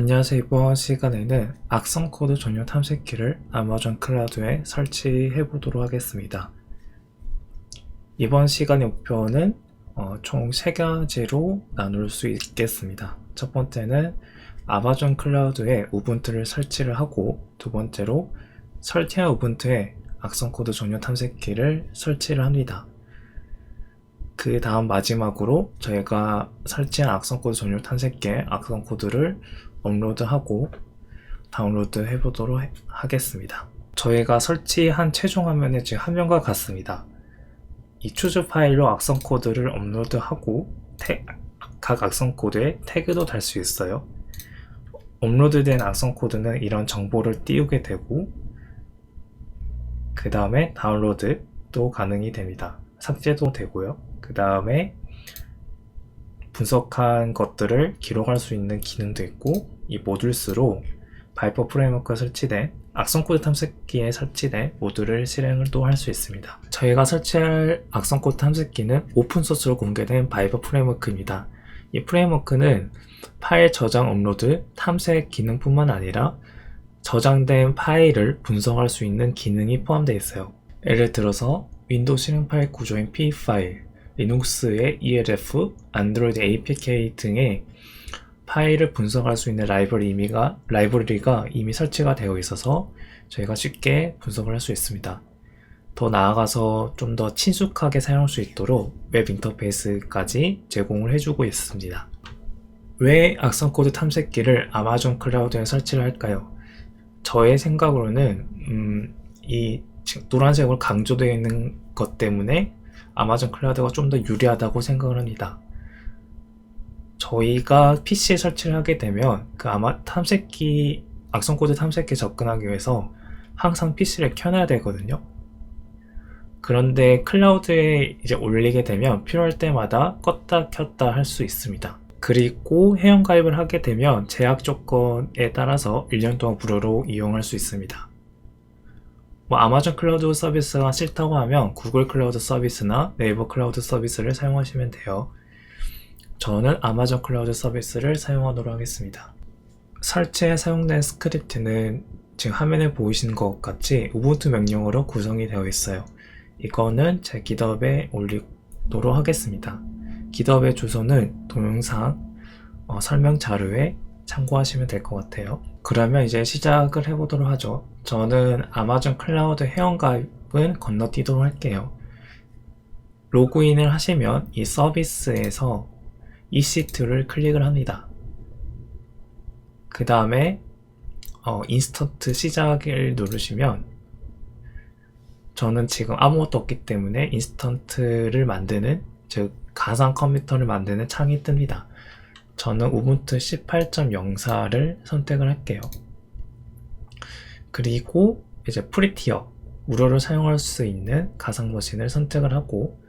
안녕하세요. 이번 시간에는 악성 코드 전용 탐색기를 아마존 클라우드에 설치해 보도록 하겠습니다. 이번 시간의 목표는 어, 총 3가지로 나눌 수 있겠습니다. 첫 번째는 아마존 클라우드에 우분투를 설치를 하고 두 번째로 설치한 우분투에 악성 코드 전용 탐색기를 설치를 합니다. 그 다음 마지막으로 저희가 설치한 악성 코드 전용 탐색기에 악성 코드를 업로드하고 다운로드 해보도록 해- 하겠습니다. 저희가 설치한 최종 화면은 지금 화면과 같습니다. 이 추즈 파일로 악성 코드를 업로드하고 태- 각 악성 코드에 태그도 달 수 있어요. 업로드된 악성 코드는 이런 정보를 띄우게 되고 그 다음에 다운로드도 가능이 됩니다. 삭제도 되고요. 그 다음에 분석한 것들을 기록할 수 있는 기능도 있고 이 모듈스로 바이퍼 프레임워크가 설치된 악성 코드 탐색기에 설치된 모듈을 실행을 또 할 수 있습니다. 저희가 설치할 악성 코드 탐색기는 오픈 소스로 공개된 바이퍼 프레임워크입니다. 이 프레임워크는 파일 저장 업로드 탐색 기능뿐만 아니라 저장된 파일을 분석할 수 있는 기능이 포함되어 있어요. 예를 들어서 윈도우 실행 파일 구조인 p 파일, 리눅스의 ELF, 안드로이드 APK 등의 파일을 분석할 수 있는 라이브러리 이미가, 라이브러리가 이미 설치가 되어 있어서 저희가 쉽게 분석을 할 수 있습니다. 더 나아가서 좀 더 친숙하게 사용할 수 있도록 웹 인터페이스까지 제공을 해주고 있습니다. 왜 악성 코드 탐색기를 아마존 클라우드에 설치를 할까요? 저의 생각으로는 음, 이 노란색으로 강조되어 있는 것 때문에 아마존 클라우드가 좀 더 유리하다고 생각을 합니다. 저희가 PC에 설치를 하게 되면 그 아마 탐색기 악성 코드 탐색기에 접근하기 위해서 항상 PC를 켜놔야 되거든요. 그런데 클라우드에 이제 올리게 되면 필요할 때마다 껐다 켰다 할 수 있습니다. 그리고 회원가입을 하게 되면 제약 조건에 따라서 1년 동안 무료로 이용할 수 있습니다. 뭐 아마존 클라우드 서비스가 싫다고 하면 구글 클라우드 서비스나 네이버 클라우드 서비스를 사용하시면 돼요. 저는 아마존 클라우드 서비스를 사용하도록 하겠습니다. 설치에 사용된 스크립트는 지금 화면에 보이시는 것 같이 우분투 명령어로 구성이 되어 있어요. 이거는 제 기덥에 올리도록 하겠습니다. 기덥의 주소는 동영상 어, 설명 자료에 참고하시면 될 것 같아요. 그러면 이제 시작을 해보도록 하죠. 저는 아마존 클라우드 회원가입은 건너뛰도록 할게요. 로그인을 하시면 이 서비스에서 EC2를 클릭을 합니다. 그 다음에 어, 인스턴트 시작을 누르시면 저는 지금 아무것도 없기 때문에 인스턴트를 만드는 즉 가상 컴퓨터를 만드는 창이 뜹니다. 저는 우분투 18.04를 선택을 할게요. 그리고 이제 프리티어 무료로 사용할 수 있는 가상 머신을 선택을 하고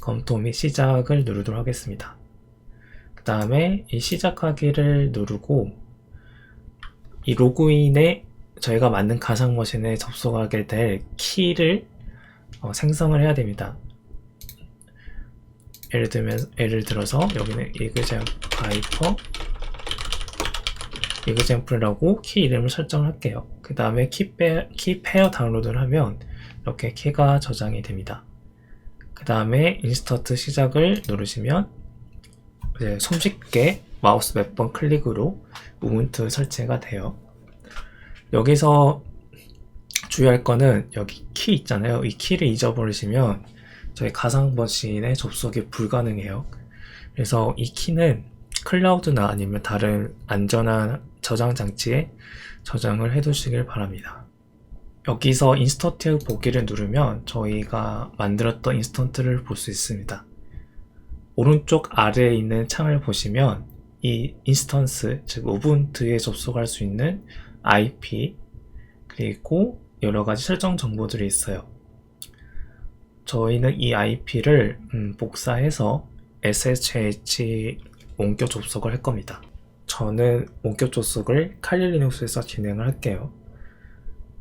검토 및 시작을 누르도록 하겠습니다. 그 다음에 이 시작하기를 누르고 이 로그인에 저희가 만든 가상 머신에 접속하게 될 키를 어, 생성을 해야 됩니다. 예를 들면 예를 들어서 여기는 바이퍼 이그젠플이라고 키 이름을 설정을 할게요. 그 다음에 키, 페어 다운로드를 하면 이렇게 키가 저장이 됩니다. 그 다음에 인스턴트 시작을 누르시면 이제 손쉽게 마우스 몇 번 클릭으로 우분투 설치가 돼요. 여기서 주의할 거는 여기 키 있잖아요. 이 키를 잊어버리시면 저희 가상 머신에 접속이 불가능해요. 그래서 이 키는 클라우드나 아니면 다른 안전한 저장 장치에 저장을 해 두시길 바랍니다. 여기서 인스턴트 보기를 누르면 저희가 만들었던 인스턴트를 볼 수 있습니다. 오른쪽 아래에 있는 창을 보시면 이 인스턴스, 즉 우분투에 접속할 수 있는 IP 그리고 여러 가지 설정 정보들이 있어요. 저희는 이 IP를 음, 복사해서 SSH 원격 접속을 할 겁니다. 저는 원격 접속을 칼리 리눅스에서 진행을 할게요.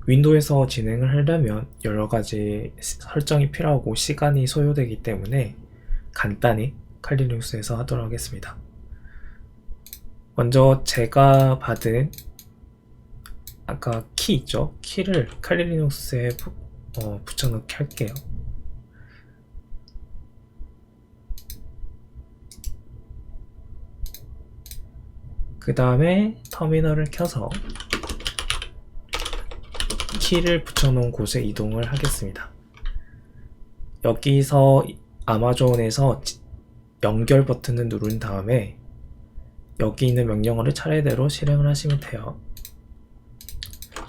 윈도우에서 진행을 하려면 여러 가지 설정이 필요하고 시간이 소요되기 때문에 간단히 칼리 리눅스에서 하도록 하겠습니다. 먼저 제가 받은 아까 키 있죠? 키를 칼리 리눅스에 부, 어, 붙여넣기 할게요. 그 다음에 터미널을 켜서 키를 붙여놓은 곳에 이동을 하겠습니다. 여기서 아마존에서 지- 연결 버튼을 누른 다음에 여기 있는 명령어를 차례대로 실행을 하시면 돼요.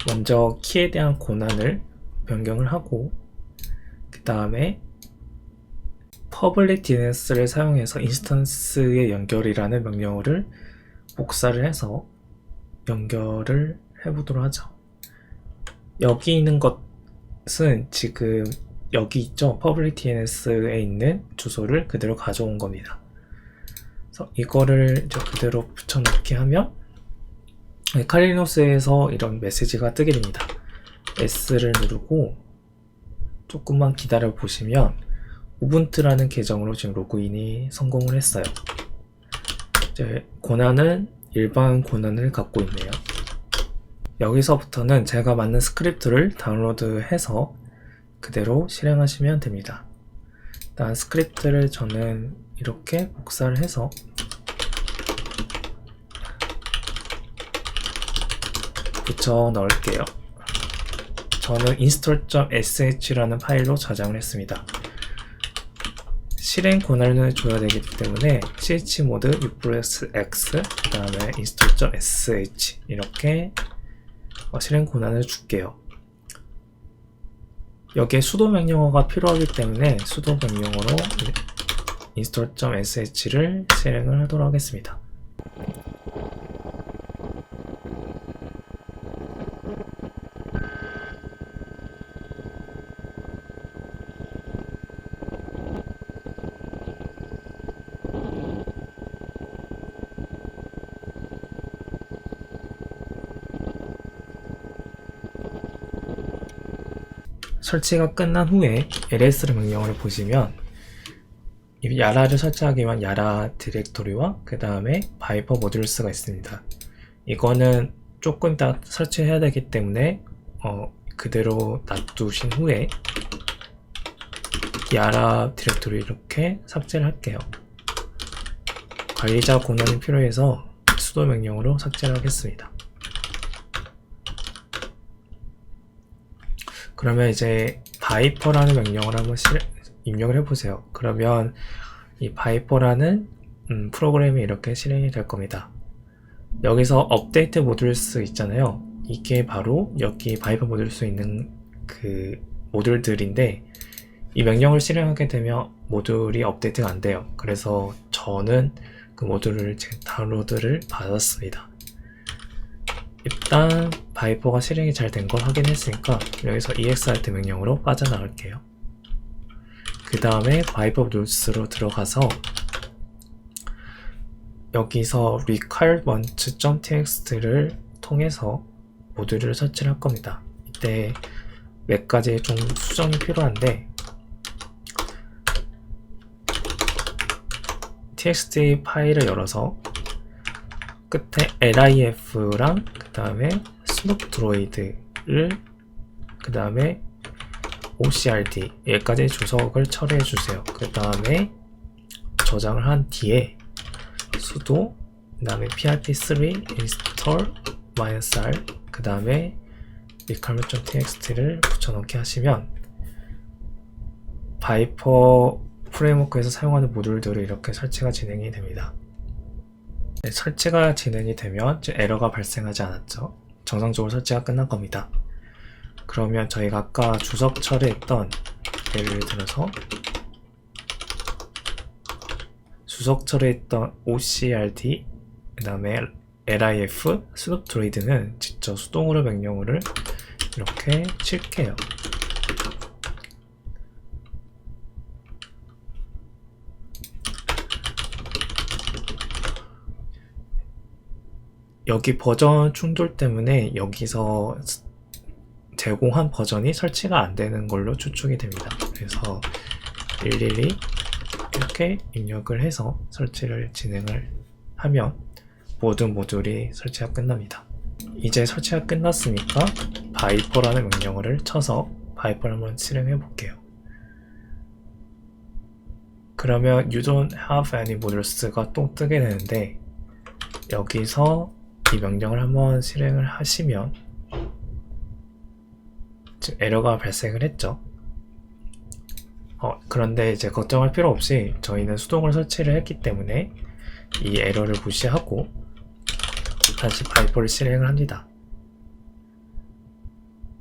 먼저 키에 대한 권한을 변경을 하고 그 다음에 public DNS를 사용해서 인스턴스의 연결이라는 명령어를 복사를 해서 연결을 해보도록 하죠. 여기 있는 것은 지금 여기 있죠. public DNS에 있는 주소를 그대로 가져온 겁니다. 그래서 이거를 이제 그대로 붙여넣기 하면 네, 칼리노스에서 이런 메시지가 뜨게 됩니다. S를 누르고 조금만 기다려 보시면 우분투라는 계정으로 지금 로그인이 성공을 했어요. 이제 권한은 일반 권한을 갖고 있네요. 여기서부터는 제가 만든 스크립트를 다운로드해서 그대로 실행하시면 됩니다. 일단 스크립트를 저는 이렇게 복사를 해서 붙여 넣을게요. 저는 install.sh라는 파일로 저장을 했습니다. 실행 권한을 줘야 되기 때문에 chmod 6x 그 다음에 install.sh 이렇게 어, 실행 권한을 줄게요. 여기에 수도 명령어가 필요하기 때문에 수도 명령어로 install.sh를 실행을 하도록 하겠습니다. 설치가 끝난 후에 ls 명령어를 보시면 이 야라를 설치하기 위한 야라 디렉토리와 그 다음에 바이퍼 모듈스가 있습니다. 이거는 조금 이따 설치해야 되기 때문에 어, 그대로 놔두신 후에 야라 디렉토리 이렇게 삭제를 할게요. 관리자 권한이 필요해서 수도 명령으로 삭제를 하겠습니다. 그러면 이제 바이퍼라는 명령을 한번 실, 입력을 해보세요. 그러면 이 바이퍼라는 음, 프로그램이 이렇게 실행이 될 겁니다. 여기서 업데이트 모듈스 있잖아요. 이게 바로 여기 바이퍼 모듈스 있는 그 모듈들인데 이 명령을 실행하게 되면 모듈이 업데이트가 안 돼요. 그래서 저는 그 모듈을 지금 다운로드를 받았습니다. 일단 바이퍼가 실행이 잘 된 걸 확인했으니까 여기서 exart 명령으로 빠져나갈게요. 그 다음에 바이퍼 모듈스로 들어가서 여기서 requirement.txt를 통해서 모듈을 설치를 할 겁니다. 이때 몇 가지 좀 수정이 필요한데 txt 파일을 열어서 끝에 lif랑 그 다음에 스눕 드로이드를 그 다음에 ocrd 여기까지 주석을 처리해 주세요. 그 다음에 저장을 한 뒤에 수도 그 다음에 prp3 install -r 그 다음에 requirement.txt를 붙여넣기 하시면 바이퍼 프레임워크에서 사용하는 모듈들을 이렇게 설치가 진행이 됩니다. 네, 설치가 진행이 되면 에러가 발생하지 않았죠. 정상적으로 설치가 끝난 겁니다. 그러면 저희가 아까 주석 처리했던 예를 들어서 주석 처리했던 OCRD 그 다음에 LIF 스눕 드로이드는 직접 수동으로 명령어를 이렇게 칠게요. 여기 버전 충돌 때문에 여기서 제공한 버전이 설치가 안 되는 걸로 추측이 됩니다. 그래서 112 이렇게 입력을 해서 설치를 진행을 하면 모든 모듈이 설치가 끝납니다. 이제 설치가 끝났으니까 바이퍼라는 명령어를 쳐서 바이퍼를 한번 실행해 볼게요. 그러면 you don't have any modules가 또 뜨게 되는데 여기서 이 명령을 한번 실행을 하시면 지금 에러가 발생을 했죠. 어, 그런데 이제 걱정할 필요 없이 저희는 수동을 설치를 했기 때문에 이 에러를 무시하고 다시 바이퍼를 실행을 합니다.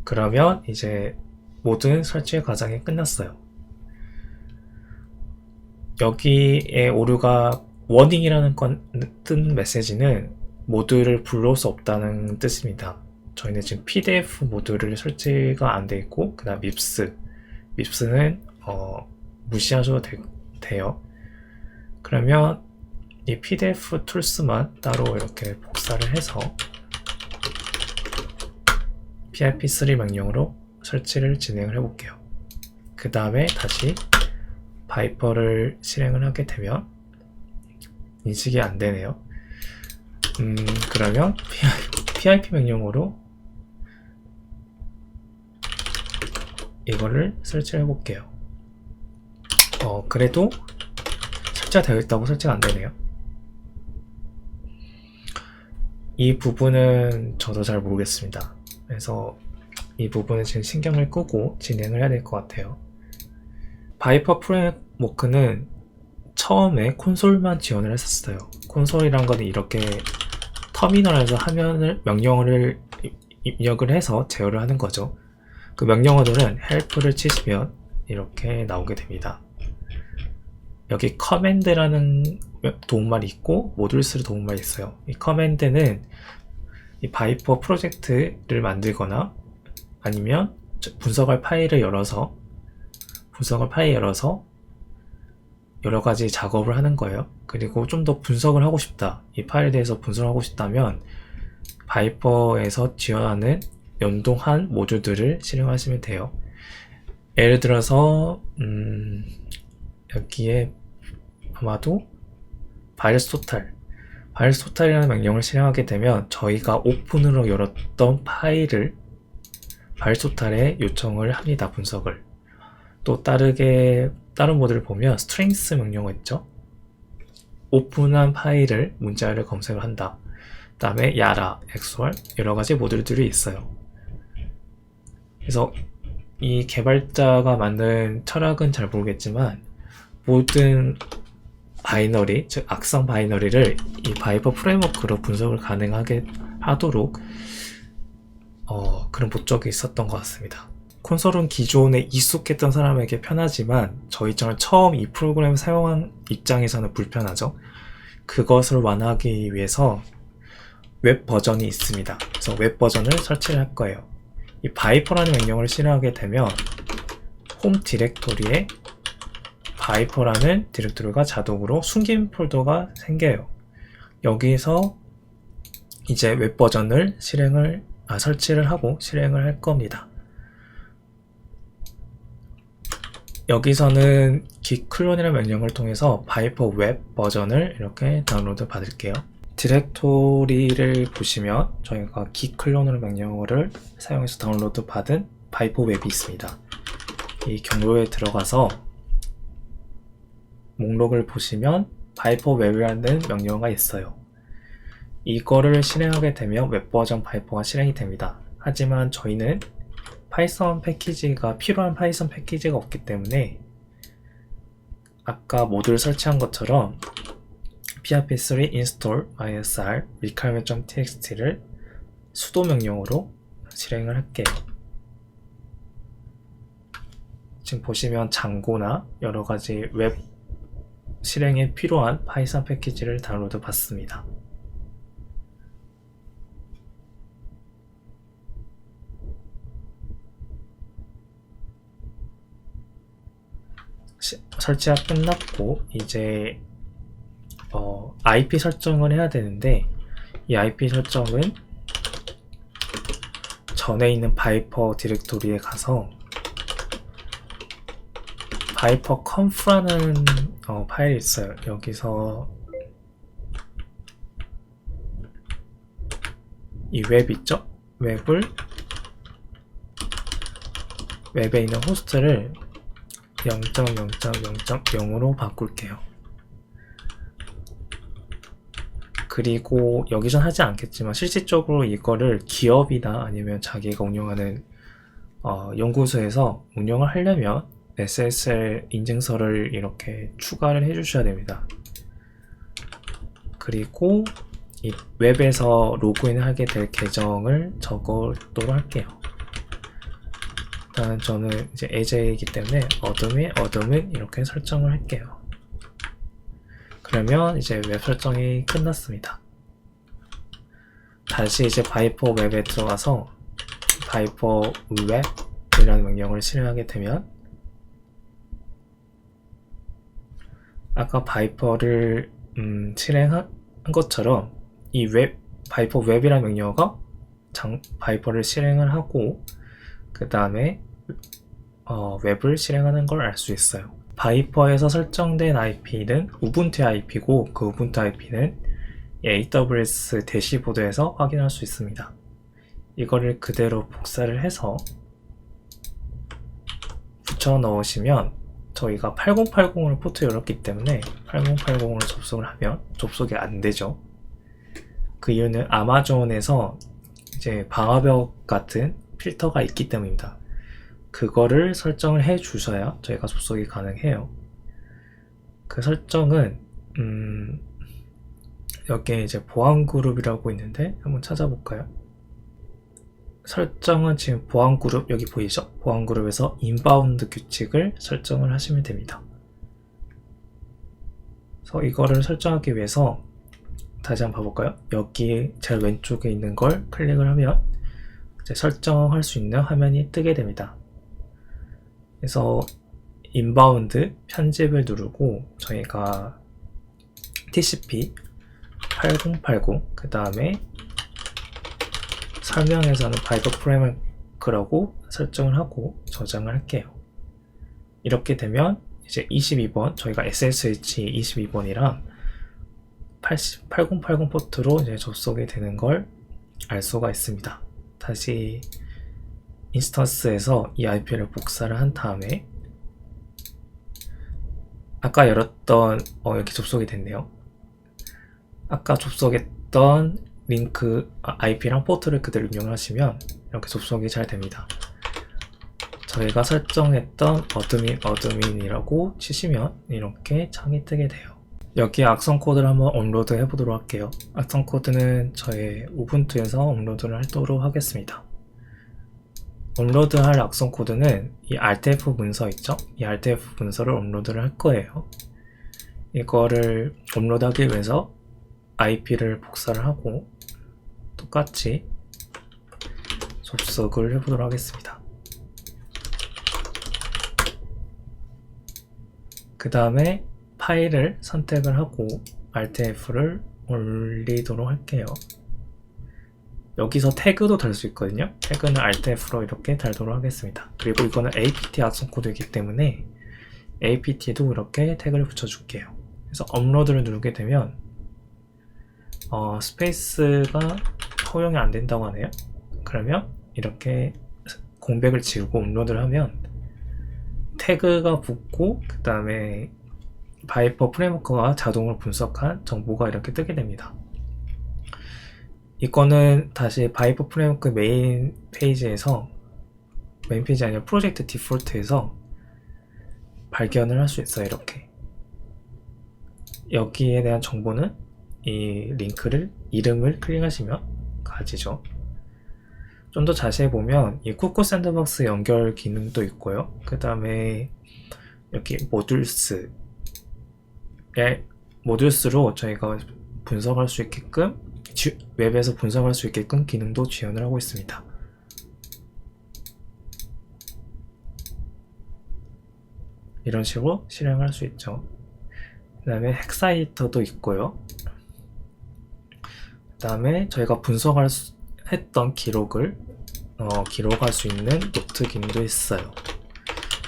그러면 이제 모든 설치 과정이 끝났어요. 여기에 오류가 워닝이라는 건, 뜬 메시지는 모듈을 불러올 수 없다는 뜻입니다. 저희는 지금 PDF 모듈을 설치가 안 돼 있고, 그 다음 밉스. 밉스는, 어, 무시하셔도 되, 돼요. 그러면 이 PDF 툴스만 따로 이렇게 복사를 해서 PIP3 명령으로 설치를 진행을 해볼게요. 그 다음에 다시 바이퍼를 실행을 하게 되면 인식이 안 되네요. 음, 그러면 PIP 명령으로 이거를 설치를 해볼게요. 어, 그래도 설치가 되어 있다고 설치가 안 되네요. 이 부분은 저도 잘 모르겠습니다. 그래서 이 부분은 지금 신경을 끄고 진행을 해야 될 것 같아요. 바이퍼 프레임워크는 처음에 콘솔만 지원을 했었어요. 콘솔이란 거는 이렇게 터미널에서 화면을 명령어를 입력을 해서 제어를 하는 거죠. 그 명령어들은 help를 치시면 이렇게 나오게 됩니다. 여기 커맨드라는 도움말이 있고 모듈스를 도움말이 있어요. 이 커맨드는 이 바이퍼 프로젝트를 만들거나 아니면 분석할 파일을 열어서 분석을 파일 열어서 여러 가지 작업을 하는 거예요. 그리고 좀 더 분석을 하고 싶다. 이 파일에 대해서 분석을 하고 싶다면 바이퍼에서 지원하는 연동한 모듈들을 실행하시면 돼요. 예를 들어서 음, 여기에 아마도 바이러스 토탈 바이러스 토탈이라는 명령을 실행하게 되면 저희가 오픈으로 열었던 파일을 바이러스 토탈에 요청을 합니다. 분석을 또 다르게 다른 모드를 보면 strings 명령어 있죠. 오픈한 파일을 문자를 검색을 한다. 그 다음에 야라, XOR 여러 가지 모듈들이 있어요. 그래서 이 개발자가 만든 철학은 잘 모르겠지만 모든 바이너리, 즉 악성 바이너리를 이 바이퍼 프레임워크로 분석을 가능하게 하도록 어, 그런 목적이 있었던 것 같습니다. 콘솔은 기존에 익숙했던 사람에게 편하지만 저희처럼 처음 이 프로그램을 사용한 입장에서는 불편하죠. 그것을 완화하기 위해서 웹 버전이 있습니다. 그래서 웹 버전을 설치를 할 거예요. 이 바이퍼라는 명령을 실행하게 되면 홈 디렉토리에 바이퍼라는 디렉토리가 자동으로 숨긴 폴더가 생겨요. 여기서 이제 웹 버전을 실행을 아, 설치를 하고 실행을 할 겁니다. 여기서는 git 클론이라는 명령을 통해서 바이퍼 웹 버전을 이렇게 다운로드 받을게요. 디렉토리를 보시면 저희가 클론이라는 명령어를 사용해서 다운로드 받은 바이퍼 웹이 있습니다. 이 경로에 들어가서 목록을 보시면 바이퍼 웹이라는 명령어가 있어요. 이거를 실행하게 되면 웹 버전 바이퍼가 실행이 됩니다. 하지만 저희는 파이썬 패키지가 필요한 파이썬 패키지가 없기 때문에 아까 모듈 설치한 것처럼 php3 install mysr requirement.txt를 수도 명령으로 실행을 할게요. 지금 보시면 장고나 여러 가지 웹 실행에 필요한 파이썬 패키지를 다운로드 받습니다. 설치 가 끝났고 이제 어, IP 설정을 해야 되는데 이 IP 설정은 전에 있는 바이퍼 디렉토리에 가서 바이퍼 conf라는 어, 파일이 있어요. 여기서 이 웹 있죠? 웹을 웹에 있는 호스트를 0.0.0.0으로 바꿀게요. 그리고 여기선 하지 않겠지만 실질적으로 이거를 기업이나 아니면 자기가 운영하는 어, 연구소에서 운영을 하려면 SSL 인증서를 이렇게 추가를 해주셔야 됩니다. 그리고 이 웹에서 로그인 하게 될 계정을 적어도록 할게요. 저는 이제 AJ이기 때문에 어드민, 어드민 이렇게 설정을 할게요. 그러면 이제 웹 설정이 끝났습니다. 다시 이제 바이퍼 웹에 들어가서 바이퍼 웹이라는 명령을 실행하게 되면 아까 바이퍼를 음, 실행한 것처럼 이 웹 바이퍼 웹이라는 명령어가 장, 바이퍼를 실행을 하고 그 다음에 어, 웹을 실행하는 걸 알 수 있어요. 바이퍼에서 설정된 IP는 우분투 IP고 그 우분투 IP는 AWS 대시보드에서 확인할 수 있습니다. 이거를 그대로 복사를 해서 붙여 넣으시면 저희가 8080을 포트 열었기 때문에 8080으로 접속을 하면 접속이 안 되죠. 그 이유는 아마존에서 이제 방화벽 같은 필터가 있기 때문입니다. 그거를 설정을 해 주셔야 저희가 접속이 가능해요. 그 설정은 음, 여기에 이제 보안 그룹이라고 있는데 한번 찾아볼까요? 설정은 지금 보안 그룹 여기 보이죠? 보안 그룹에서 인바운드 규칙을 설정을 하시면 됩니다. 그래서 이거를 설정하기 위해서 다시 한번 봐볼까요? 여기 제일 왼쪽에 있는 걸 클릭을 하면 설정할 수 있는 화면이 뜨게 됩니다. 그래서 인바운드 편집을 누르고 저희가 TCP 8080 그 다음에 설명에서는 바이버 프레임워크라고 설정을 하고 저장을 할게요. 이렇게 되면 이제 22번 저희가 SSH 22번이랑 80, 8080 포트로 이제 접속이 되는 걸 알 수가 있습니다. 다시 인스턴스에서 이 IP를 복사를 한 다음에 아까 열었던 어 이렇게 접속이 됐네요. 아까 접속했던 링크 IP랑 포트를 그대로 입력을 하시면 이렇게 접속이 잘 됩니다. 저희가 설정했던 어드민 어드민이라고 치시면 이렇게 창이 뜨게 돼요. 여기 악성 코드를 한번 업로드 해보도록 할게요. 악성 코드는 저의 우분투에서 업로드를 하도록 하겠습니다. 업로드할 악성 코드는 이 RTF 문서 있죠? 이 RTF 문서를 업로드를 할 거예요. 이거를 업로드하기 위해서 IP를 복사를 하고 똑같이 접속을 해보도록 하겠습니다. 그 다음에 파일을 선택을 하고 RTF를 올리도록 할게요. 여기서 태그도 달 수 있거든요. 태그는 RTF로 이렇게 달도록 하겠습니다. 그리고 이거는 APT 악성 코드이기 때문에 APT도 이렇게 태그를 붙여줄게요. 그래서 업로드를 누르게 되면 어, 스페이스가 허용이 안 된다고 하네요. 그러면 이렇게 공백을 지우고 업로드를 하면 태그가 붙고 그 다음에 바이퍼 프레임워크가 자동으로 분석한 정보가 이렇게 뜨게 됩니다. 이 거는 다시 바이퍼 프레임워크 메인 페이지에서 메인 페이지 아니라 프로젝트 디폴트에서 발견을 할 수 있어요. 이렇게 여기에 대한 정보는 이 링크를 이름을 클릭하시면 가지죠. 좀 더 자세히 보면 이 쿠코 샌드박스 연결 기능도 있고요. 그 다음에 여기 모듈스 모듈스로 저희가 분석할 수 있게끔 웹에서 분석할 수 있게끔 기능도 지원을 하고 있습니다. 이런 식으로 실행할 수 있죠. 그 다음에 헥사이터도 있고요. 그 다음에 저희가 분석할 수, 했던 기록을 어, 기록할 수 있는 노트 기능도 있어요.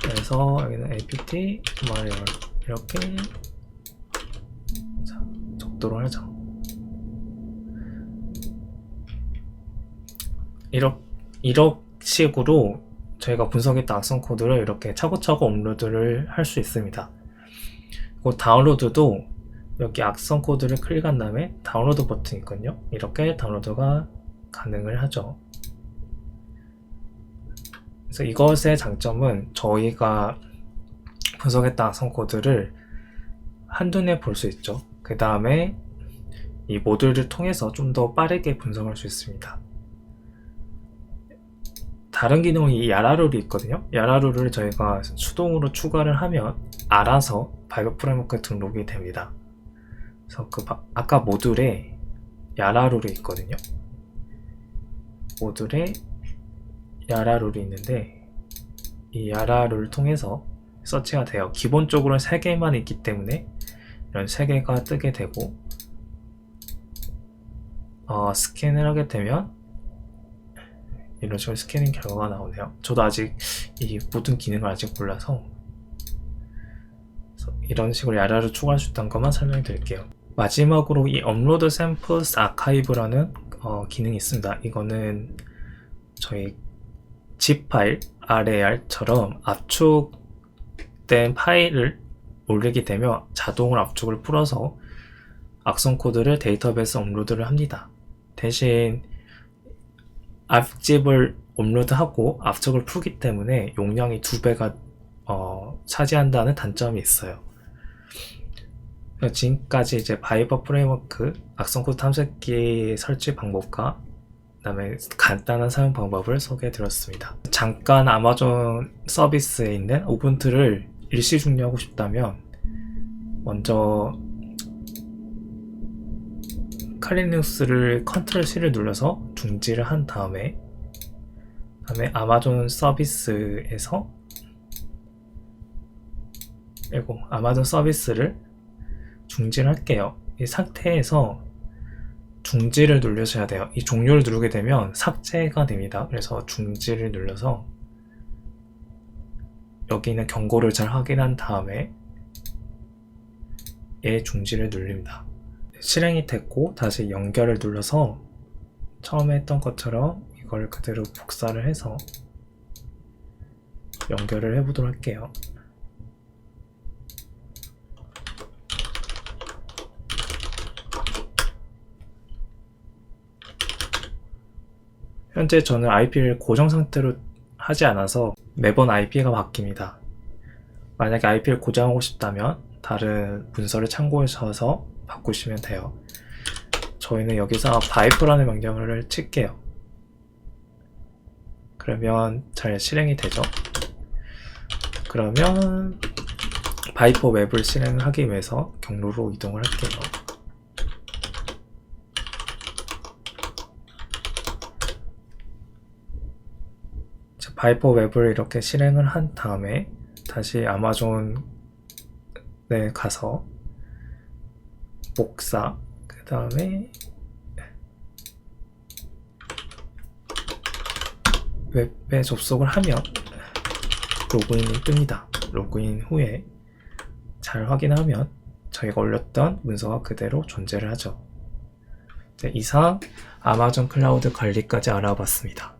그래서 여기는 apt 마리얼 이렇게 자, 적도록 하죠. 이렇, 이런 식으로 저희가 분석했던 악성 코드를 이렇게 차고차고 업로드를 할 수 있습니다. 그리고 다운로드도 여기 악성 코드를 클릭한 다음에 다운로드 버튼이 있거든요. 이렇게 다운로드가 가능을 하죠. 그래서 이것의 장점은 저희가 분석했던 악성 코드를 한눈에 볼 수 있죠. 그 다음에 이 모듈을 통해서 좀 더 빠르게 분석할 수 있습니다. 다른 기능은 이 야라룰이 있거든요. 야라룰을 저희가 수동으로 추가를 하면 알아서 바이브 프레임워크에 등록이 됩니다. 그래서 그 바- 아까 모듈에 야라룰이 있거든요. 모듈에 야라룰이 있는데 이 야라룰을 통해서 서치가 돼요. 기본적으로는 3개만 있기 때문에 이런 3개가 뜨게 되고 어, 스캔을 하게 되면 이런 식으로 스캐닝 결과가 나오네요. 저도 아직 이 모든 기능을 아직 몰라서 이런 식으로 야라를 추가할 수 있다는 것만 설명해 드릴게요. 마지막으로 이 업로드 샘플스 아카이브라는 어, 기능이 있습니다. 이거는 저희 zip 파일, RAR처럼 압축된 파일을 올리게 되면 자동으로 압축을 풀어서 악성 코드를 데이터베이스 업로드를 합니다. 대신 앞집을 업로드하고 압축을 풀기 때문에 용량이 두 배가 어, 차지한다는 단점이 있어요. 지금까지 이제 바이버 프레임워크 악성 코드 탐색기 설치 방법과 그다음에 간단한 사용 방법을 소개해 드렸습니다. 잠깐 아마존 서비스에 있는 우분투를 일시 중리하고 싶다면 먼저 칼리눅스를 컨트롤 C를 눌러서 중지를 한 다음에 다음에 아마존 서비스에서 그리고 아마존 서비스를 중지를 할게요. 이 상태에서 중지를 누르셔야 돼요. 이 종료를 누르게 되면 삭제가 됩니다. 그래서 중지를 눌러서 여기 있는 경고를 잘 확인한 다음에 얘 중지를 눌립니다. 실행이 됐고 다시 연결을 눌러서 처음에 했던 것처럼 이걸 그대로 복사를 해서 연결을 해보도록 할게요. 현재 저는 IP를 고정 상태로 하지 않아서 매번 IP가 바뀝니다. 만약에 IP를 고정하고 싶다면 다른 문서를 참고하셔서 바꾸시면 돼요. 저희는 여기서 바이프라는 명령어를 칠게요. 그러면 잘 실행이 되죠. 그러면 바이퍼 웹을 실행하기 위해서 경로로 이동을 할게요. 자, 바이퍼 웹을 이렇게 실행을 한 다음에 다시 아마존에 가서 복사 그 다음에 웹에 접속을 하면 로그인이 뜹니다. 로그인 후에 잘 확인하면 저희가 올렸던 문서가 그대로 존재를 하죠. 네, 이상 아마존 클라우드 관리까지 알아봤습니다.